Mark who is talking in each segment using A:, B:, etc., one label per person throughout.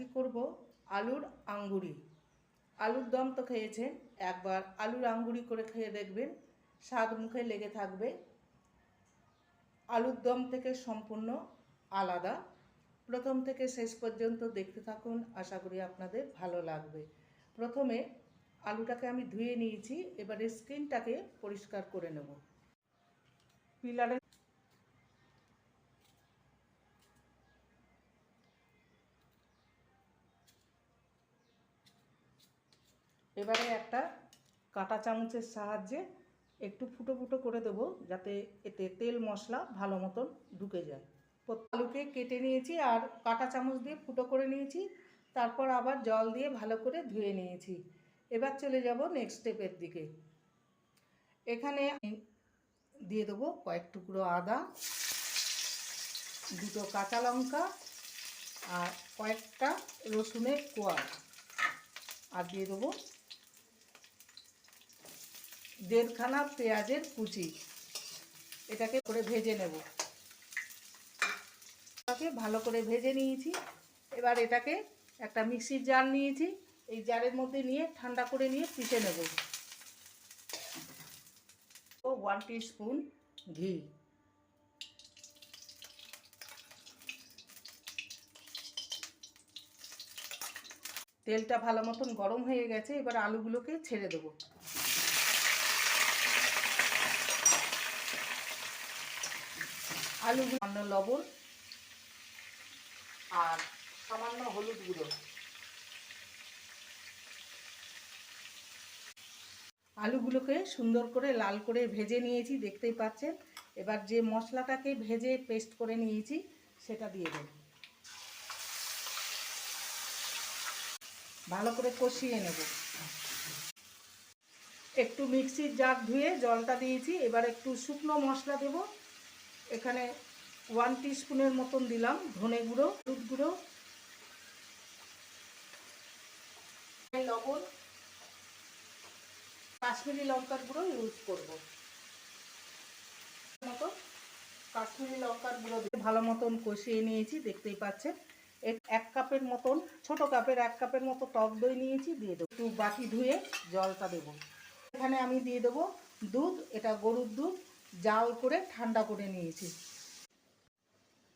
A: আজকে করব আলুর আঙ্গুরি। আলুর দম তো খেয়েছেন একবার আলুর আঙ্গুরি করে খেয়ে দেখবেন, স্বাদ মুখে লেগে থাকবে। আলুর দম থেকে সম্পূর্ণ আলাদা। প্রথম থেকে শেষ পর্যন্ত দেখতে থাকুন, আশা করি আপনাদের ভালো লাগবে। প্রথমে আলুটাকে আমি ধুয়ে নিয়েছি, এবারে স্কিনটাকে পরিষ্কার করে নেব। পিলারে এবারে একটা কাঁটা চামচের সাহায্যে একটু ফুটো ফুটো করে দেবো, যাতে এতে তেল মশলা ভালো মতন ঢুকে যায়। আলুকে কেটে নিয়েছি আর কাঁটা চামচ দিয়ে ফুটো করে নিয়েছি, তারপর আবার জল দিয়ে ভালো করে ধুয়ে নিয়েছি। এবার চলে যাব নেক্সট স্টেপের দিকে। এখানে দিয়ে দেবো কয়েক টুকরো আদা, দুটো কাঁচা লঙ্কা আর কয়েকটা রসুনের কোয়া আর দিয়ে দেবো দেড়খানা পেঁয়াজের কুচি। এটাকে করে ভেজে নেব। এটাকে ভালো করে ভেজে নিয়েছি। এবার এটাকে একটা মিক্সির জার নিয়েছি। এই জারের মধ্যে নিয়ে ঠান্ডা করে নিয়ে পিষে নেব। ও ওয়ান স্পুন ঘি। তেলটা ভালো মতন গরম হয়ে গেছে। এবার আলুগুলোকে ছেড়ে দেবো। লবণ আর সামান্য হলুদ গুঁড়ো। আলুগুলোকে সুন্দর করে লাল করে ভেজে নিয়েছি, দেখতেই পাচ্ছেন। এবার যে মশলাটাকে ভেজে পেস্ট করে নিয়েছি, সেটা দিয়ে দেব। ভালো করে কষিয়ে নেব। একটু মিক্সির জার ধুয়ে জলটা দিয়েছি, এবার একটু শুকনো মশলা দেবো। এখানে ওয়ান স্পুনের মতন দিলাম, ধনে গুঁড়ো, হলুদ গুঁড়ো, লবণ, কাশ্মীরি লঙ্কার গুঁড়ো ইউজ করব। মতো কাশ্মীরি লঙ্কার গুঁড়ো ভালো মতন কষিয়ে নিয়েছি, দেখতেই পাচ্ছেন। এক- কাপের মতন, ছোট কাপের এক কাপের মতো টক দই নিয়েছি, দিয়ে দেবো। একটু বাটি ধুয়ে জলটা দেবো। এখানে আমি দিয়ে দেবো দুধ, এটা গরুর দুধ। জাল করে ঠান্ডা করে নিয়েছি।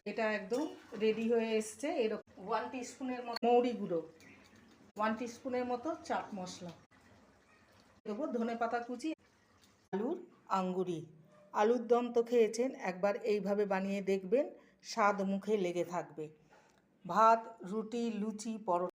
A: এটা একদম রেডি হয়ে এসছে। এরকম ওয়ান স্পুনের মতো মৌরি গুঁড়ো ওয়ান স্পুনের মতো চাট মশলা। দেবো ধনে পাতা কুচি, আলুর আঙ্গুরি। আলুর দম তো খেয়েছেন, একবার এইভাবে বানিয়ে দেখবেন, স্বাদ মুখে লেগে থাকবে। ভাত, রুটি, লুচি, পরোটা।